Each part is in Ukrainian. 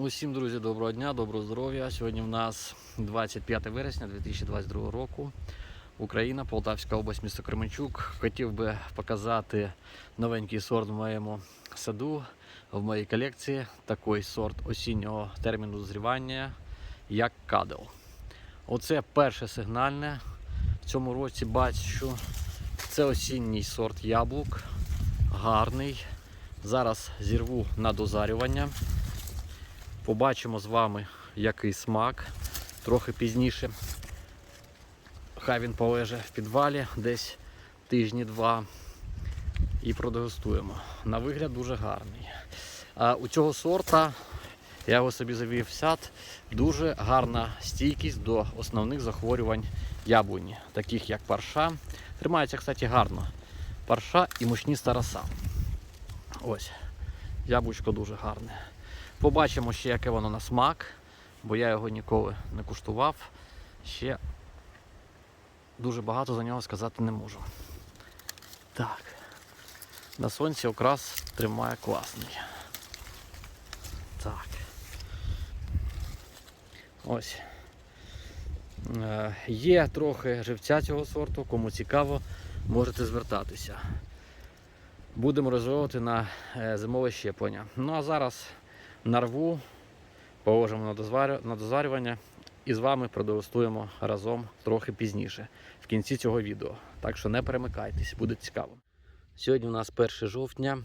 Усім, друзі, доброго дня, доброго здоров'я. Сьогодні в нас 25 вересня 2022 року. Україна, Полтавська область, місто Кременчук. Хотів би показати новенький сорт в моєму саду, в моїй колекції. Такий сорт осіннього терміну дозрівання, як кадел. Оце перше сигнальне. В цьому році бачу. Це осінній сорт яблук. Гарний. Зараз зірву на дозарювання. Побачимо з вами, який смак. Трохи пізніше. Хай він полеже в підвалі десь тижні два. І продегустуємо. На вигляд дуже гарний. А у цього сорта, я його собі завів в сад, дуже гарна стійкість до основних захворювань яблуні, таких як парша. Тримається, кстати, гарно. Парша і мучніста роса. Ось. Яблучко дуже гарне. Побачимо ще, яке воно на смак, бо я його ніколи не куштував. Ще дуже багато за нього сказати не можу. Так. На сонці окрас тримає класний. Так. Ось. Е, Є трохи живця цього сорту, кому цікаво, можете звертатися. Будемо розвивати на е, зимове щеплення. Ну а зараз нарву, положимо на, дозварю, на дозарювання і з вами продегустуємо разом трохи пізніше, в кінці цього відео. Так що не перемикайтесь, буде цікаво. Сьогодні у нас 1 жовтня.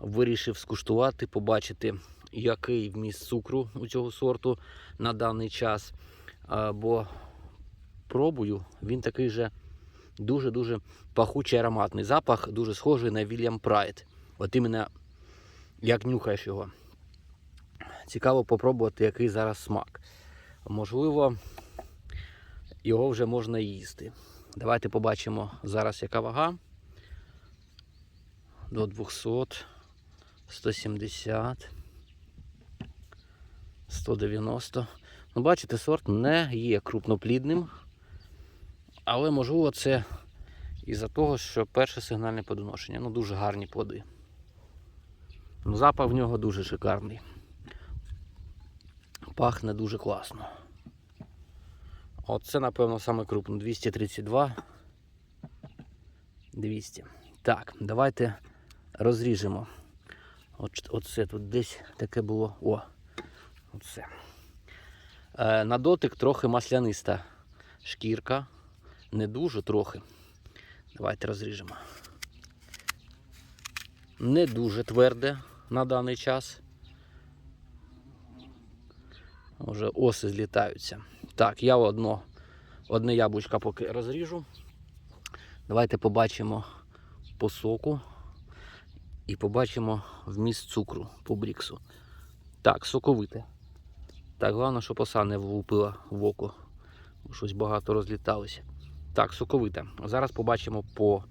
Вирішив скуштувати, побачити, який вміст цукру у цього сорту на даний час. Бо пробую, він такий же дуже-дуже пахучий ароматний. Запах дуже схожий на Вільям Прайд. От іменно як нюхаєш його. Цікаво попробувати, який зараз смак. Можливо, його вже можна їсти. Давайте побачимо зараз, яка вага. До 200, 170, 190. Ну, бачите, сорт не є крупноплідним, але можливо це із-за того, що перше сигнальне плодоношення. Ну, дуже гарні плоди. Ну, Запах в нього дуже шикарний. Пахне дуже класно. Оце, напевно, саме крупно. 232. 200. Так, давайте розріжемо. От, оце тут десь таке було. О, оце. Е, на дотик трохи масляниста шкірка. Не дуже трохи. Давайте розріжемо. Не дуже тверде на даний час. Вже оси злітаються. Так, я одно, одне яблучко поки розріжу. Давайте побачимо по соку і побачимо вміст цукру по бріксу. Так, соковите. Так, головне, щоб оса не влупила в око, щось багато розліталося. Так, соковите. Зараз побачимо по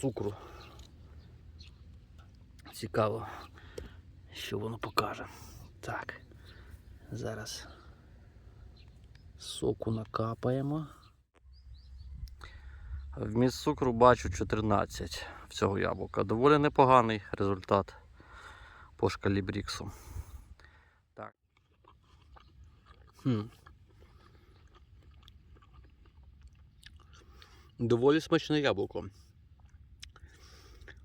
цукру. Цікаво, що воно покаже. Так, зараз соку накапаємо. Вміст цукру бачу 14 в цього яблука. Доволі непоганий результат по шкалі Бріксу. Так. Хм. Доволі смачне яблуко.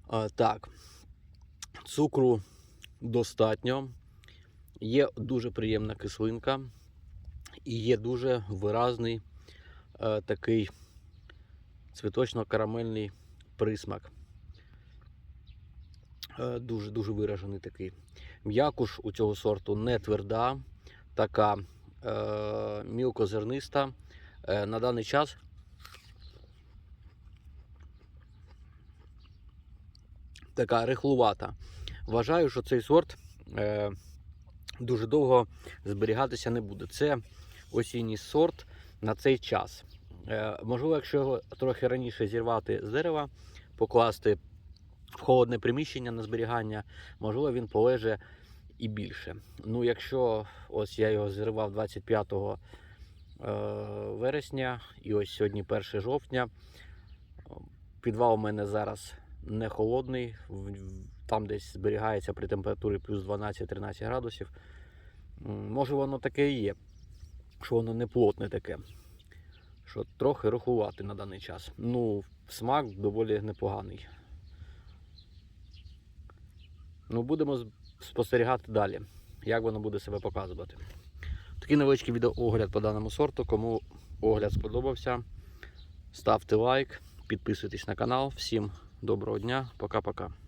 А, так. Цукру достатньо. Є дуже приємна кислинка і є дуже виразний е, такий цвіточно-карамельний присмак. Е, дуже дуже виражений такий. М'якуш у цього сорту не тверда, така е, мілкозерниста. Е, на даний час така рихлувата. Вважаю, що цей сорт е, дуже довго зберігатися не буде. Це осінній сорт на цей час. Е, можливо, якщо його трохи раніше зірвати з дерева, покласти в холодне приміщення на зберігання, можливо, він полеже і більше. Ну, якщо ось я його зірвав 25 е, вересня, і ось сьогодні 1 жовтня, підвал у мене зараз не холодний, там десь зберігається при температурі плюс 12-13 градусів. Може воно таке і є, що воно не плотне таке, що трохи рухувати на даний час. Ну, смак доволі непоганий. Ну, будемо спостерігати далі, як воно буде себе показувати. Такий невеличкий відеоогляд по даному сорту. Кому огляд сподобався, ставте лайк, підписуйтесь на канал. Всім доброго дня, пока-пока.